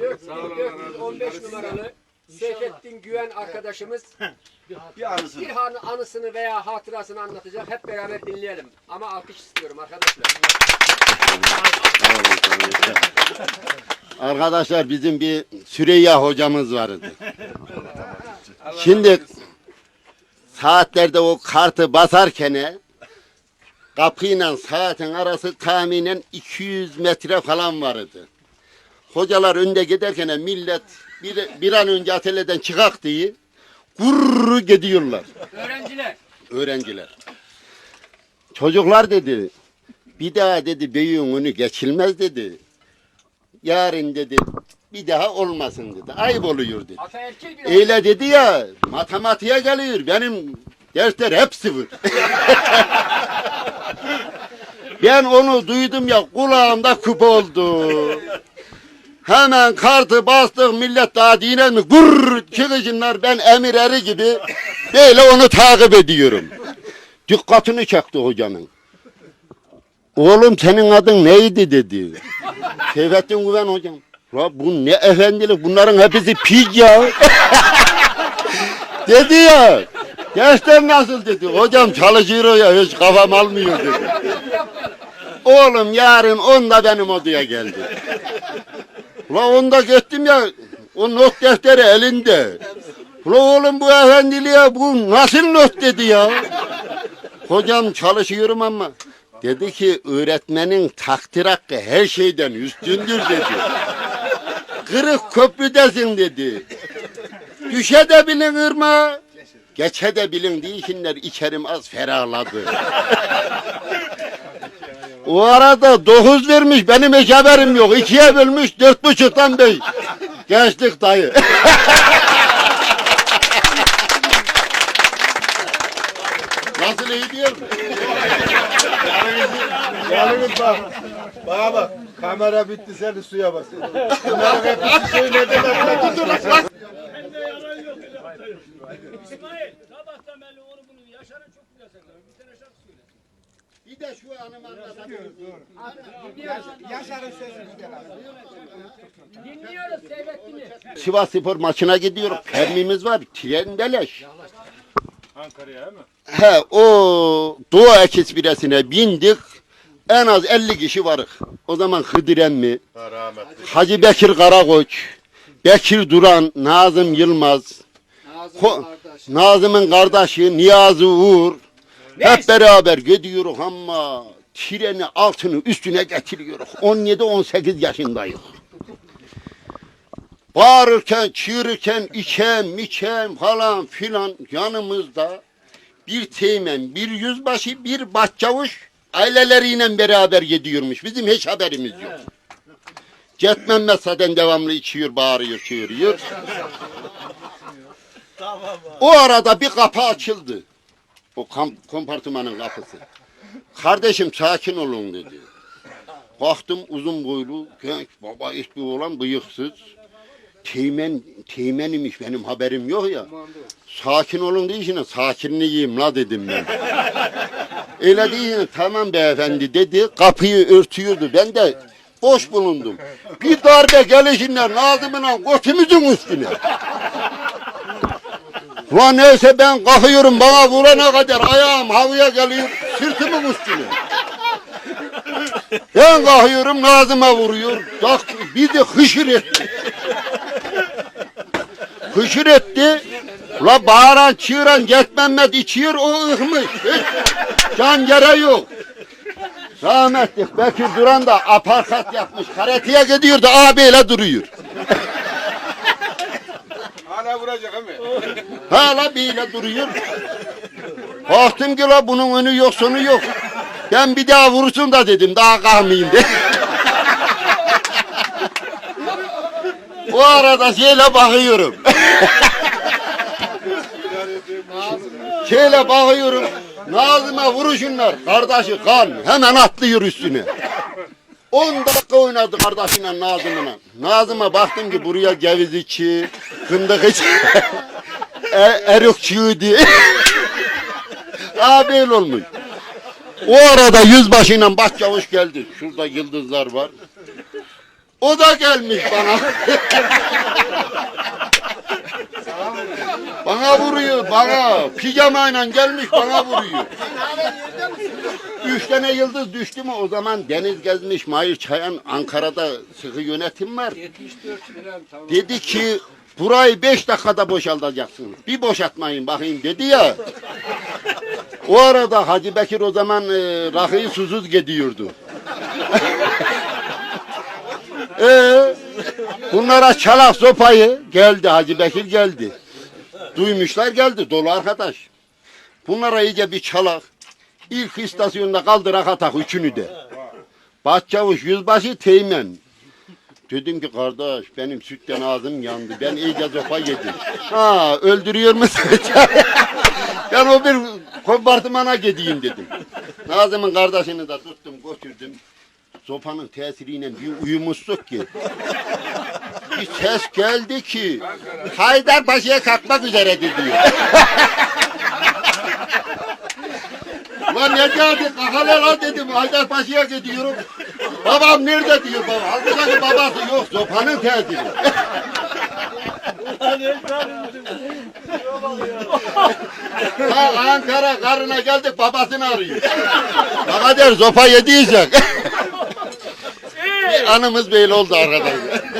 415 numaralı Seyfettin Güven arkadaşımız Bir anısı. bir han- anısını veya hatırasını anlatacak. Hep beraber dinleyelim. Ama alkış istiyorum arkadaşlar. Arkadaşlar bizim bir Süreyya hocamız vardı. Şimdi saatlerde o kartı basarken kapıyla saatin arası tahminen 200 metre falan vardı. Hocalar önde giderken millet bir, bir an önce atölyeden çıkak diye gurru gidiyorlar Öğrenciler. öğrenciler. Çocuklar dedi bir daha dedi büyüğün önü geçilmez dedi. Yarın dedi bir daha olmasın dedi. Ayıp oluyor dedi. Öyle dedi ya matematiğe geliyor. Benim dersler hep sıfır. ben onu duydum ya kulağımda küp oldu. Hemen kartı bastık millet daha dine mi? Gurr çıkıcınlar ben emir eri gibi böyle onu takip ediyorum. Dikkatini çekti hocamın. Oğlum senin adın neydi dedi. Seyfettin Güven hocam. La bu ne efendilik bunların hepsi piç ya. dedi ya. Dersler nasıl dedi. Hocam çalışıyor ya hiç kafam almıyor dedi. Oğlum yarın onda benim odaya geldi. Ula onda gittim ya o not defteri elinde. Ula oğlum bu efendiliğe bu nasıl not dedi ya. Hocam çalışıyorum ama dedi ki öğretmenin takdir hakkı her şeyden üstündür dedi. Kırık köprüdesin dedi. Düşe de bilin ırma. Geçe de bilin değişinler içerim az ferahladı. O arada dokuz vermiş benim hiç haberim yok. İkiye bölmüş dört buçuktan beş. Gençlik dayı. Nasıl iyi diyor mu? Yalnız bak. Bana bak. Kamera bitti seni suya bas. Bunların hepsi söylediler. Dur dur. İsmail, Bir de şu anımı anlatabilirim. Dinliyoruz Seyfettin'i. Sivas Spor maçına gidiyoruz. Termimiz var. Tren beleş. Ankara'ya mı? He o Doğu Ekspiresi'ne bindik. En az 50 kişi varık. O zaman Hıdiren mi? Ha rahmetli. Hacı Bekir Karakoç, Bekir Duran, Nazım Yılmaz, Nazım'ın kardeşi Niyazi Uğur. Hep beraber gidiyoruz ama treni altını üstüne getiriyoruz. 17-18 yaşındayız. Bağırırken, çığırırken, içem, içem falan filan yanımızda bir teğmen, bir yüzbaşı, bir başçavuş aileleriyle beraber gidiyormuş. Bizim hiç haberimiz yok. Cetmen zaten devamlı içiyor, bağırıyor, çığırıyor. O arada bir kapı açıldı. Kam- kompartımanın kapısı. Kardeşim sakin olun dedi. Baktım uzun boylu, genç, baba bir olan bıyıksız. Teğmen, teğmen imiş benim haberim yok ya. Sakin olun deyişine sakinliğim la dedim ben. Öyle deyince tamam beyefendi dedi. Kapıyı örtüyordu. Ben de boş bulundum. Bir darbe gelişinden Nazım'la koçumuzun üstüne. Ulan neyse ben kalkıyorum bana vurana kadar ayağım havaya geliyor sırtımın üstüne. Ben kalkıyorum Nazım'a vuruyor. Tak, bir de hışır etti. Hışır etti. La bağıran çığıran Getmenmet içiyor o ıhmış. Can yere yok. Rahmetli Bekir Duran da aparkat yapmış. Karateye gidiyor da abiyle duruyor. Vuracak ama. Hala böyle duruyor. Baktım ki la bunun önü yok sonu yok. Ben bir daha vursun da dedim daha kalmayayım de. o arada şeyle bakıyorum. şeyle bakıyorum. Nazım'a vuruşunlar. Kardeşi kan. Hemen atlıyor üstüne. 10 dakika oynadı kardeşiyle Nazım'la. Nazım'a baktım ki buraya ceviz içi, fındık içi, e, erikçiği diye. Aa böyle olmuş. O arada yüzbaşıyla başçavuş geldi. Şurada yıldızlar var. O da gelmiş bana. bana vuruyor bana. Pijamayla gelmiş bana vuruyor. Üç tane yıldız düştü mü o zaman deniz gezmiş Mahir Çayan Ankara'da sıkı yönetim var. 74 lira tamam. Dedi ki burayı beş dakikada boşaltacaksınız. Bir boşaltmayın bakayım dedi ya. O arada Hacı Bekir o zaman e, rakıyı susuz gidiyordu. ee, bunlara çalak sopayı geldi Hacı Bekir geldi. Duymuşlar geldi dolu arkadaş. Bunlara iyice bir çalak. İlk istasyonda kaldırak atak üçünü de. Başçavuş, yüzbaşı, teğmen. Dedim ki kardeş benim sütten ağzım yandı. Ben iyice zopa yedim. Ha öldürüyor musun? ben o bir kompartımana gideyim dedim. Nazım'ın kardeşini de tuttum götürdüm. Sopanın tesiriyle bir uyumuştuk ki. Bir ses geldi ki Haydarpaşa'ya kalkmak üzere diyor. Lan ne geldi? Kakale lan dedim. Haydarpaşa'ya gidiyorum. Babam nerede diyor baba. Halbuki babası yok. Sopanın tesiri. ha Ankara karına geldik babasını arıyor. Baba der zopa yediyecek. Bir anımız böyle oldu arkadaşlar.